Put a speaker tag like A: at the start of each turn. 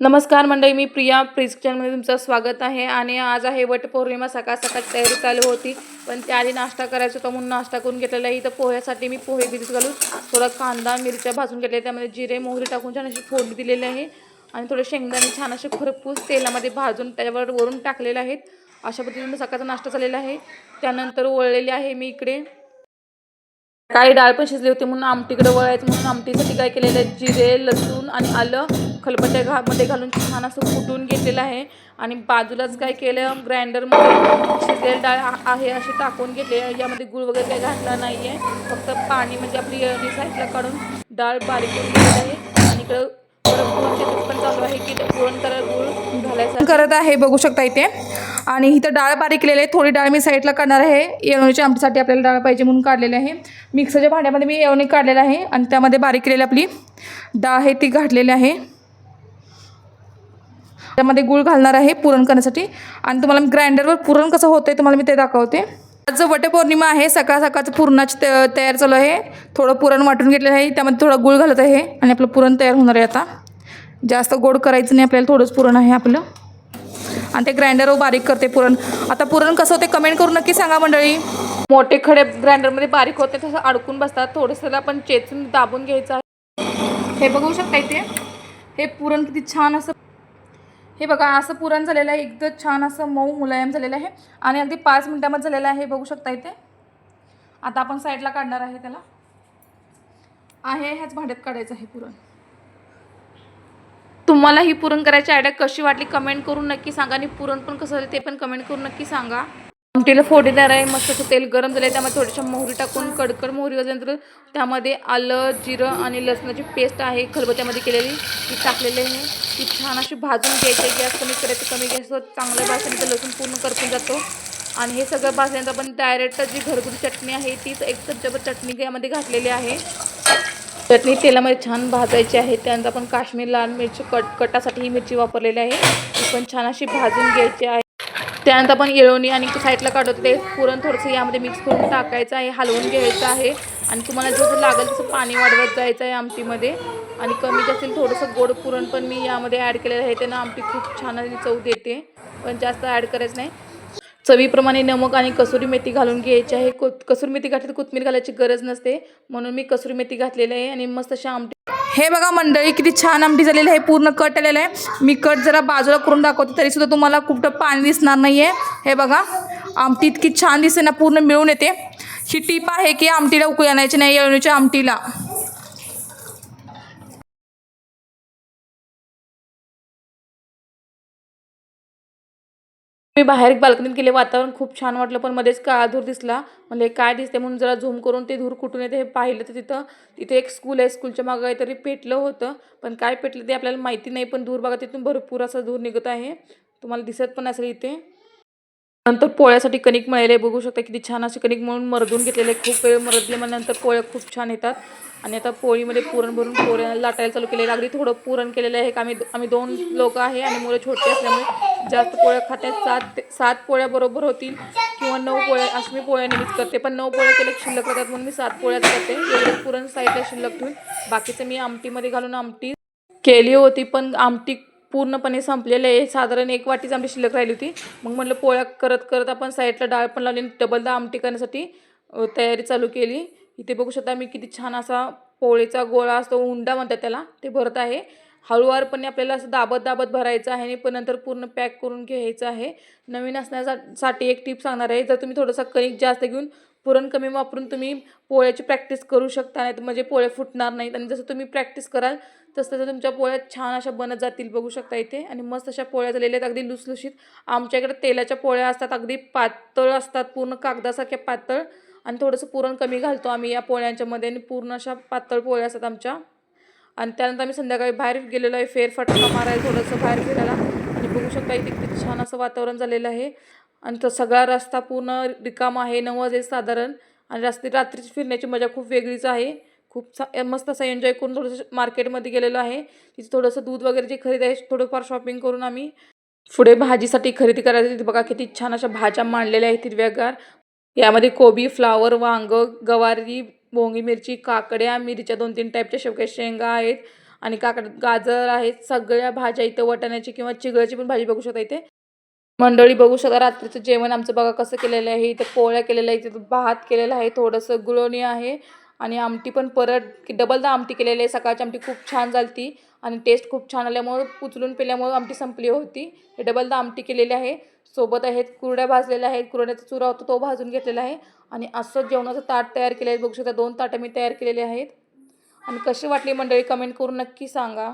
A: नमस्कार मंडळी मी प्रिया. प्रिज किचनमध्ये तुमचं स्वागत आहे. आणि आज आहे वटपौर्णिमा सकाळ सकाळ तयारी चालू होती. पण त्याआधी नाश्ता करायचा होता म्हणून नाश्ता करून घेतलेला आहे. इथं पोह्यासाठी मी पोहे भिजत घालून थोडा कांदा मिरच्या भाजून घेतल्या त्यामध्ये जिरे मोहरी टाकून छान अशी फोडणी दिलेली आहे. आणि थोडे शेंगदाणे छान असे खरपूस तेलामध्ये भाजून त्याच्यावर वरून टाकलेले आहेत. अशा पद्धतीने सकाळचा नाश्ता झालेला आहे. त्यानंतर वळलेले आहे मी इकडे. काही डाळ पण शिजली होती म्हणून आमटीकडे वळायचं म्हणून आमटीसाठी काय केलेलं आहे? जिरे लसूण आणि आलं. खलबट्या घा मध्ये घालून छान असं फुटून घेतलेलं आहे. आणि बाजूलाच काय केलं? ग्राइंडरमध्ये शिजलेली डाळ आहे अशी टाकून घेतली आहे. यामध्ये गुळ वगैरे काही घातला नाही आहे फक्त पाणी म्हणजे आपली साईडला काढून डाळ बारीक करून घेतली आहे. आणि इकडं पण चालू आहे की पुरण तर गुळ घालायचं
B: करत आहे. बघू शकता इथे. आणि इथं डाळ बारीक केलेली आहे. थोडी डाळ मी साईडला काढणार आहे. येवणीच्या आमटीसाठी आपल्याला डाळ पाहिजे म्हणून काढलेली आहे. मिक्सरच्या भांड्यामध्ये मी येवणी काढलेलं आहे आणि त्यामध्ये बारीक केलेली आपली डाळ आहे ती घातलेली आहे. त्यामध्ये गूळ घालणार आहे पुरण करण्यासाठी. आणि तुम्हाला मी ग्राइंडरवर पुरण कसं होतं आहे तुम्हाला मी ते दाखवते. आज वटपौर्णिमा आहे सकाळ सकाळचं पुरणाची त तयार चालू आहे. थोडं पुरण वाटून घेतलेलं आहे. त्यामध्ये थोडं गूळ घालत आहे आणि आपलं पुरण तयार होणार आहे आता. जास्त गोड करायचं नाही आपल्याला थोडंच पुरण आहे आपलं. आणि ते ग्राइंडरवर बारीक करते पुरण. आता पुरण कसं होते कमेंट करून नक्की सांगा मंडळी.
A: मोठे खडे ग्राइंडरमध्ये बारीक होते तसं अडकून बसतात. थोडंसं आपण चेचून दाबून घ्यायचं आहे.
B: हे बघू शकता इथे हे पुरण किती छान असं हे बघा असं पुरण झालेलं आहे. एकदम छान असं मऊ मुलायम झालेलं आहे. आणि अगदी पाच मिनटामध्ये झालेलं आहे. हे बघू शकता इथे आता आपण साईडला काढणार आहे त्याला. आहे ह्याच भांड्यात काढायचं आहे पुरण.
A: तुम्हाला ही पुरण करायची आयडिया कशी वाटली? कमेंट करून नक्की सांगा. आणि पुरण पण कसं झालं ते पण कमेंट करून नक्की सांगा. आमटीला फोडीदार आहे. मस्त तेल गरम झालं आहे त्यामध्ये थोडीशा मोहरी टाकून कडकड मोहरी वाजल्यानंतर त्यामध्ये आलं जिरं आणि लसणाची पेस्ट आहे. खलबत्यामध्ये केलेली ती टाकलेली आहे. ती छान अशी भाजून घ्यायची. गॅस कमी करायचं कमी गॅसवर चांगल्या भाजल्यानंतर लसूण पूर्ण करपून जातो. आणि हे सगळं भाजल्यानंतर आपण डायरेक्ट जी घरगुती चटणी आहे तीच एक चमच्याभर चटणी यामध्ये घातलेली आहे. चटणी तेलामध्ये छान भाजायची आहे. त्यानंतर आपण काश्मीर लाल मिरची कट कटासाठी ही मिरची वापरलेली आहे. ती पण छान अशी भाजून घ्यायची आहे. त्यानंतर आपण येळवणी आणि साईडला काढतो ते पुरण थोडंसं यामध्ये मिक्स करून टाकायचं आहे हलवून घ्यायचं आहे. आणि तुम्हाला जसं लागेल तसं पाणी वाढवत जायचं आहे आमटीमध्ये. आणि कमी जास्त थोडंसं गोड पुरण पण मी यामध्ये ॲड केलेलं आहे. त्यानं आमटी खूप छान आणि चव देते. पण जास्त ॲड करायचं नाही. चवीप्रमाणे नमक आणि कसुरी मेथी घालून घ्यायची आहे. को कसुरी मेथी घातली तर कोथमीर घालायची गरज नसते. म्हणून मी कसुरी मेथी घातलेली आहे आणि मस्त अशा आमटी
B: हे बघा मंडळी किती छान आमटी झालेली आहे. पूर्ण कट आलेलं आहे. मी कट जरा बाजूला करून दाखवते तरीसुद्धा तुम्हाला कुठं पाणी दिसणार नाही आहे हे बघा आमटी इतकी छान दिसते ना पूर्ण मिळून येते. ही टीप आहे की आमटीला उकळी आणायची नाही येळणीच्या आमटीला.
A: मी बाहेर बाल्कनीत गेले वातावरण खूप छान वाटलं पण मध्येच काळा धूर दिसला. म्हणजे काय दिसते म्हणून जरा झूम करून ते धूर कुठून येते हे पाहिलं तर तिथं तिथे एक स्कूल आहे. स्कूलच्या मागं काहीतरी पेटलं होतं पण काय पेटलं ते आपल्याला माहिती नाही पण धूर बघा तिथून भरपूर असं धूर निघत आहे. तुम्हाला दिसत पण असेल इथे. नंतर पोळ्यासाठी कणिक मळले बघू शकता किती छान असे कणिक म्हणून मरदून घेतलेले आहे. खूप वेळ मरदले मग नंतर पोळ्या खूप छान येतात. आणि आता पोळीमध्ये पुरण भरून पोळ्या लाटायला चालू केलेलं आहे. अगदी थोडं पुरण केलेलं आहे. आम्ही आम्ही दोन लोक आहे आणि मुलं छोटी असल्यामुळे जास्त पोळ्या खात्यात सात ते- सात पोळ्या बरोबर होतील किंवा नऊ पोळ्या अशी मी पोळ्या नेहमीच करते. पण नऊ पोळ्या केल्या शिल्लक राहतात म्हणून मी सात पोळ्याच करते. एवढं पुरण साईडला शिल्लक ठेवून. बाकीचं मी आमटीमध्ये घालून आमटी केली होती पण आमटी पूर्णपणे संपलेलं आहे. साधारण एक वाटीच आमटी शिल्लक राहिली होती. मग म्हटलं पोळ्या करत करत आपण साईडला डाळ पण लावली आणि डबलदा आमटी करण्यासाठी तयारी चालू केली. इथे बघू शकता मी किती छान असा पोळीचा गोळा असतो उंडा म्हणतात त्याला ते भरत आहे. हळूवारपणे आपल्याला असं दाबत दाबत भरायचं आहे आणि पण नंतर पूर्ण पॅक करून घ्यायचं आहे. नवीन असण्यासाठी एक टिप सांगणार आहे जर तुम्ही थोडंसं कणिक जास्त घेऊन पुरण कमी वापरून तुम्ही पोळ्याची प्रॅक्टिस करू शकता नाही म्हणजे पोळ्या फुटणार नाहीत. आणि जसं तुम्ही प्रॅक्टिस कराल तसं तसं तुमच्या पोळ्या छान अशा बनत जातील बघू शकता इथे. आणि मस्त अशा पोळ्या झालेल्या आहेत अगदी लुसलुशीत. आमच्याकडे तेलाच्या पोळ्या असतात अगदी पातळ असतात पूर्ण कागदासारख्या पातळ. आणि थोडंसं पुरण कमी घालतो आम्ही या पोळ्यांच्यामध्ये. आणि पूर्ण अशा पातळ पोळ्या असतात आमच्या. आणि त्यानंतर आम्ही संध्याकाळी बाहेर गेलेलो आहे फेरफटका मारायला थोडंसं बाहेर फिरायला. आणि बघू शकता इथे किती छान असं वातावरण झालेलं आहे. आणि तो सगळा रस्ता पूर्ण रिकामा आहे नऊ वाजे साधारण. आणि रस्ते रात्रीची फिरण्याची मजा खूप वेगळीच आहे. खूप सा मस्त असं एन्जॉय करून थोडंसं मार्केटमध्ये गेलेलो आहे. तिथे थोडंसं दूध वगैरे जे खरेदी आहे थोडंफार शॉपिंग करून आम्ही पुढे भाजीसाठी खरेदी करायची तिथे बघा किती छान अशा भाज्या मांडलेल्या आहेत हिरव्यागार. यामध्ये कोबी फ्लावर वांग गवारी भोंगी मिरची काकड्या मिरच्या दोन तीन टाईपच्या शेवक्या शेंगा आहेत. आणि काकड गाजर आहेत. सगळ्या भाज्या इथं वटाण्याची किंवा चिगळाची पण भाजी बघू शकता इथे. मंडळी बघू शकता रात्रीचं जेवण आमचं बघा कसं केलेलं आहे. इथं पोळ्या केलेल्या आहे इथे भात केलेला आहे. थोडंसं गुळवणी आहे. आणि आमटी पण परत की डबलदा आमटी केलेली आहे. सकाळची आमटी खूप छान झाली आणि टेस्ट खूप छान आल्यामुळं उचलून पेल्यामुळं आमटी संपली होती. हे डबलदा आमटी केलेली आहे. सोबत आहेत कुरड्या भाजलेल्या आहेत. कुरड्याचा चुरा होता तो भाजून घेतलेला आहे. आणि असं जेवणाचं ताट तयार केलं आहे बघू शकता दोन ताटं मी तयार केलेले आहेत. आणि कशी वाटली मंडळी कमेंट करून नक्की सांगा.